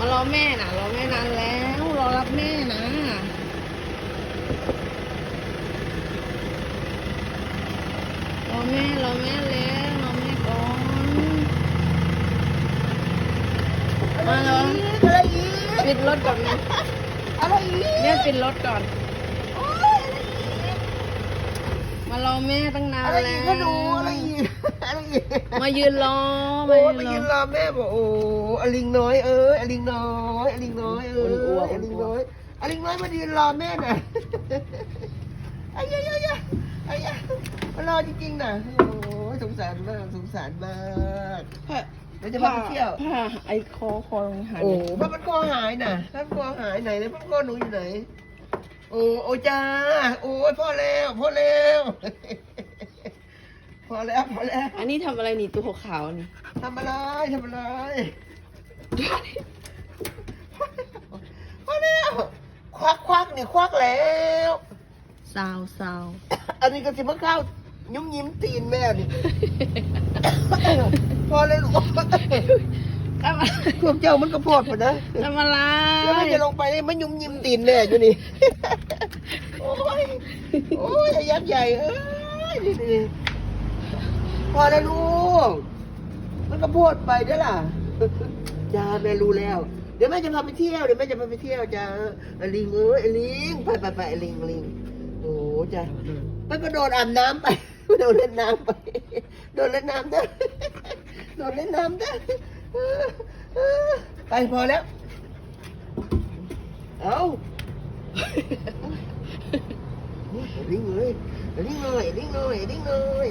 มารอแม่นะรอแม่นานแล้ว รอรับแม่นะรอแม่รอแม่แล้วรอแม่ก่อนมาแล้วอะไรอีกปิดรถก่อนนะอะไรอีกเนี่ยปิดรถก่อนโอ๊ยอะไรอีกมารอแม่ตั้งนานอะไรแล้อีวกก็ดูอะไรอีก อะไรอีกมายืนรอโอ้มายยืไปนยืนรรออแม่บอกโอ้อลิงน้อยเอ้ยอลิงน้อยอลิงน้อยเอ้ยอ้วนๆอลิงน้อยอลิงน้อยมายืนรอแม่น่ะไอ้ยายายาไอ้ยามารอจริงๆน่ะโอ้ยสงสารมากสงสารมากผ้าเดี๋ยวจะพาไปเที่ยว ผ้าไอ้คอคอลงหายโอ้ผ้าพันคอหายน่ะผ้าพันคอหายไหนเลยผ้าพันคอหนูอยู่ไหน โอ้โอ้จ้า โอ้ยพ่อแล้ว พ่อแล้ว พอแล้วพอแล้วอันนี้ทำอะไรนี่ตัวขาวๆนี่ทำอะไรทำอะไรพอแล้ว ควักควักนี่ควักแล้วซาวซาวอันนี้ก็สิมาเข้ายุ่มยิ้มตีนแม่นี่ พอเลยลูกทำอะไรพวกเจ้ามันก็โพดไปนะทำอะไรแล้วมันจะลงไปนี่มันยุ่มยิ้มตีนแม่อยู่นี่ โอ้ย โอ้ยไอ้ยักษ์ใหญ่เอ้ยนี่นี่ พอแล้วลูก มันก็โพดไปเด้ล่ะ จ้าแม่รู้แล้ว เดี๋ยวแม่จะพาไปเที่ยว เดี๋ยวแม่จะพาไปเที่ยวจ้าไอ้ลิงเอ้ยไอ้ลิง ไปไปไปไอ้ลิงลิง โอ้จ้ามันก็โดดอาบน้ำไปโดดเล่นน้ำไป โดดเล่นน้ำเด้อโดดเล่นน้ำเด้ไปพอแล้ว เอาลิงเอ้ยลิงหน่อยลิงหน่อยลิงหน่อย